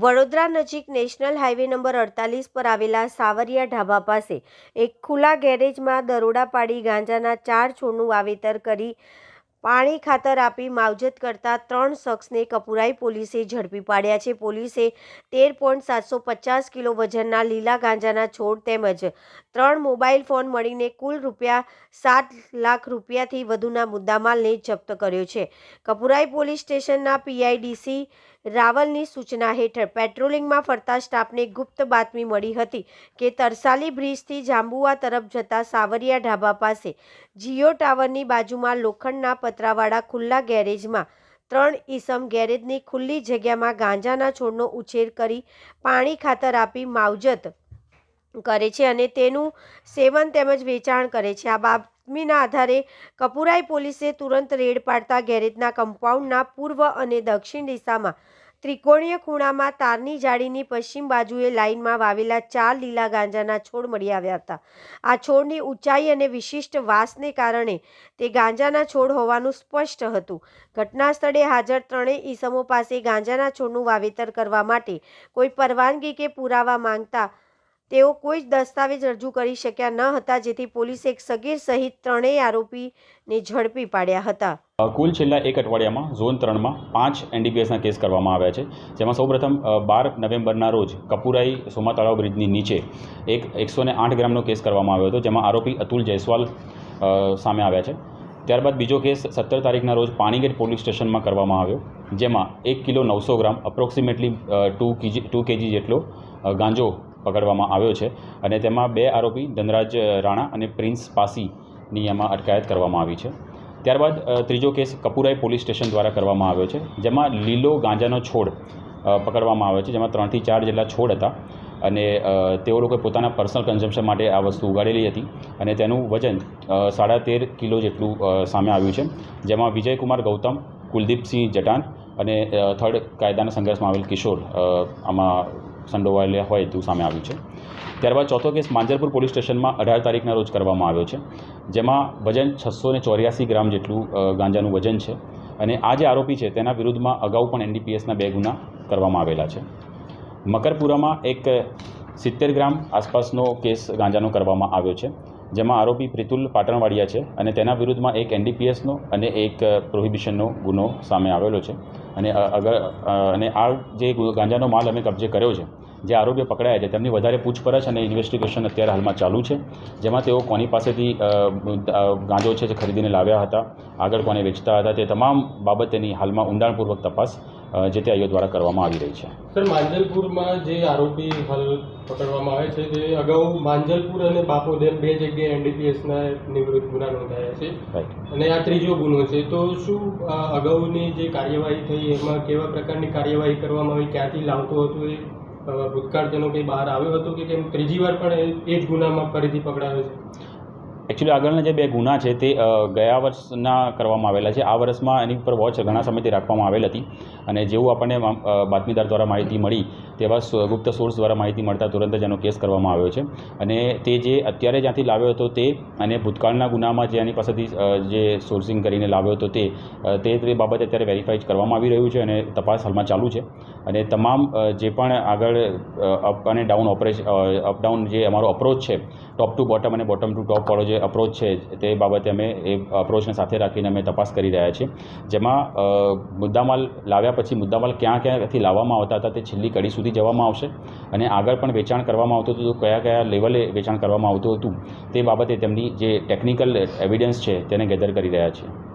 વડોદરા નજીક national highway number અડતાલીસ પર આવેલા સાવરિયા ઢાબા પાસે એક ખુલ્લા ગેરેજમાં દરોડા પાડી ગાંજાના ચાર છોડનું વાવેતર કરી પાણી ખાતર આપી માવજત કરતા ત્રણ શખ્સને કપુરાઈ પોલીસે ઝડપી પાડ્યા છે. પોલીસે તેર પોઈન્ટ સાતસો પચાસ કિલો વજનના લીલા ગાંજાના છોડ તેમજ ત્રણ મોબાઈલ ફોન મળીને કુલ રૂપિયા સાત લાખ રૂપિયાથી વધુના મુદ્દામાલને જપ્ત કર્યો છે. કપુરાઈ પોલીસ સ્ટેશનના પીઆઈડીસી રાવલની સૂચના હેઠળ પેટ્રોલિંગમાં ફરતા સ્ટાફને ગુપ્ત બાતમી મળી હતી કે તરસાલી બ્રિજથી જાંબુઆ તરફ જતા સાવરિયા ઢાબા પાસે જીઓ ટાવરની બાજુમાં લોખંડના પતરાવાળા ખુલ્લા ગેરેજમાં ત્રણ ઈસમ ગેરેજની ખુલ્લી જગ્યામાં ગાંજાના છોડનો ઉછેર કરી પાણી ખાતર આપી માવજત કરે છે અને તેનું સેવન તેમજ વેચાણ કરે છે. આ બાતમીના આધારે કપુરાઈ પોલીસે તુરંત રેડ પાડતા ગેરેજના કમ્પાઉન્ડના પૂર્વ અને દક્ષિણ દિશામાં ત્રિકોણીય ખૂણામાં તારની જાળીની પશ્ચિમ બાજુએ લાઇનમાં વાવેલા ચાર લીલા ગાંજાના છોડ મળી આવ્યા હતા. આ છોડની ઊંચાઈ અને વિશિષ્ટ વાસને કારણે તે ગાંજાના છોડ હોવાનું સ્પષ્ટ હતું. ઘટના સ્થળે હાજર ત્રણેય ઈસમો પાસે ગાંજાના છોડનું વાવેતર કરવા માટે કોઈ પરવાનગી કે પુરાવા માંગતા તેઓ કોઈ જ દસ્તાવેજ રજૂ કરી શક્યા ન હતા, જેથી પોલીસે એક સગીર સહિત ત્રણેય આરોપીને ઝડપી પાડ્યા હતા. કુલ છેલ્લા એક અઠવાડિયામાં ઝોન ત્રણમાં પાંચ એનડીપીએસના કેસ કરવામાં આવ્યા છે, જેમાં સૌપ્રથમ બાર નવેમ્બરના રોજ કપુરાઈ સોમા તળાવ બ્રિજની નીચે એક એકસો આઠ ગ્રામનો કેસ કરવામાં આવ્યો હતો, જેમાં આરોપી અતુલ જયસ્વાલ સામે આવ્યા છે. ત્યારબાદ બીજો કેસ સત્તર તારીખના રોજ પાણીગેટ પોલીસ સ્ટેશનમાં કરવામાં આવ્યો, જેમાં એક કિલો નવસો gram, approximately two KG two KG જેટલો ગાંજો પકડવામાં આવ્યો છે અને તેમાં બે આરોપી ધનરાજ રાણા અને પ્રિન્સ પાસીની એમાં અટકાયત કરવામાં આવી છે. ત્યારબાદ ત્રીજો કેસ કપુરાઈ પોલીસ સ્ટેશન દ્વારા કરવામાં આવ્યો છે, જેમાં લીલો ગાંજાનો છોડ પકડવામાં આવ્યો છે, જેમાં ત્રણથી ચાર જેટલા છોડ હતા અને તેઓ લોકોએ પોતાના પર્સનલ કન્ઝમ્પશન માટે આ વસ્તુ ઉગાડેલી હતી અને તેનું વજન સાડા તેર કિલો જેટલું સામે આવ્યું છે, જેમાં વિજયકુમાર ગૌતમ, કુલદીપસિંહ જટાન અને થર્ડ કાયદાના સંઘર્ષમાં આવેલ કિશોર આમાં સંડોવાયેલા હોય તેવું સામે આવ્યું છે. ત્યારબાદ ચોથો કેસ માંજરપુર પોલીસ સ્ટેશનમાં અઢાર તારીખના રોજ કરવામાં આવ્યો છે. જેમાં વજન છસો ને ચોર્યાસી ગ્રામ જેટલું ગાંજાનું વજન છે અને આ જે આરોપી છે તેના વિરુદ્ધમાં અગાઉ પણ એનડીપીએસના બે ગુના કરવામાં આવેલા છે. મકરપુરામાં એક સિત્તેર ગ્રામ આસપાસનો કેસ ગાંજાનો કરવામાં આવ્યો છે. જેમાં આરોપી પ્રિતુલ પાટણવાડિયા છે અને તેના વિરુદ્ધમાં એક એનડીપીએસનો અને એક પ્રોહિબિશનનો ગુનો સામે આવેલો છે. અને અગર અને આ જે ગાંજાનો માલ અમે કબજે કર્યો છે, જે આરોપીઓ પકડાયા છે, તેમની વધારે પૂછપરછ અને ઇન્વેસ્ટિગેશન અત્યારે હાલમાં ચાલુ છે, જેમાં તેઓ કોની પાસેથી ગાંજો છે જે ખરીદીને લાવ્યા હતા, આગળ કોને વેચતા હતા, તે તમામ બાબતેની હાલમાં ઊંડાણપૂર્વક તપાસ જે તે આઈઓ દ્વારા કરવામાં આવી રહી છે. સર માંજલપુરમાં જે આરોપી હાલ પકડવામાં આવે છે તે અગાઉ માંજલપુર અને બાપોદેમ બે જગ્યાએ એનડીપીએસના નિવૃત્ત ગુના નોંધાયા છે. અને આ ત્રીજો ગુનો છે. તો શું અગાઉની જે કાર્યવાહી થઈ એમાં કેવા પ્રકારની કાર્યવાહી કરવામાં આવી ક્યાંથી લાવતો હતો એ ભૂતકાળ તેનો કંઈ બહાર આવ્યો હતો કે કેમ? ત્રીજી વાર પણ એ- એ જ ગુનામાં ફરીથી પકડાયો છે? એકચ્યુઅલી આગળના જે બે ગુના છે તે ગયા વર્ષના કરવામાં આવેલા છે. આ વર્ષમાં એની ઉપર વોચ ઘણા સમયથી રાખવામાં આવેલ હતી અને જેવું આપણને બાતમીદાર દ્વારા માહિતી મળી તેવા ગુપ્ત સોર્સ દ્વારા માહિતી મળતા તુરંત જ એનો કેસ કરવામાં આવ્યો છે. અને તે જે અત્યારે જ્યાંથી લાવ્યો હતો તે અને ભૂતકાળના ગુનામાં જે એની પાસેથી જે સોર્સિંગ કરીને લાવ્યો હતો તે તે બાબત અત્યારે વેરીફાઈ કરવામાં આવી રહ્યું છે અને તપાસ હાલમાં ચાલુ છે. અને તમામ જે પણ આગળ અપ અને ડાઉન ઓપરેશન અપ ડાઉન જે અમારો અપ્રોચ છે, ટોપ ટુ બોટમ અને બોટમ ટુ ટોપ વાળો જે અપ્રોચ છે તે બાબતે અમે એ અપ્રોચને સાથે રાખીને અમે તપાસ કરી રહ્યા છીએ. જેમાં મુદ્દામાલ લાવ્યા પછી મુદ્દામાલ ક્યાં ક્યાંથી લાવવામાં આવતા હતા તે છેલ્લી કડી સુધી જવામાં આવશે અને આગળ પણ વેચાણ કરવામાં આવતું હતું, તો કયા કયા લેવલે વેચાણ કરવામાં આવતું હતું તે બાબતે તેમની જે ટેકનિકલ એવિડન્સ છે તેને ગેધર કરી રહ્યા છીએ.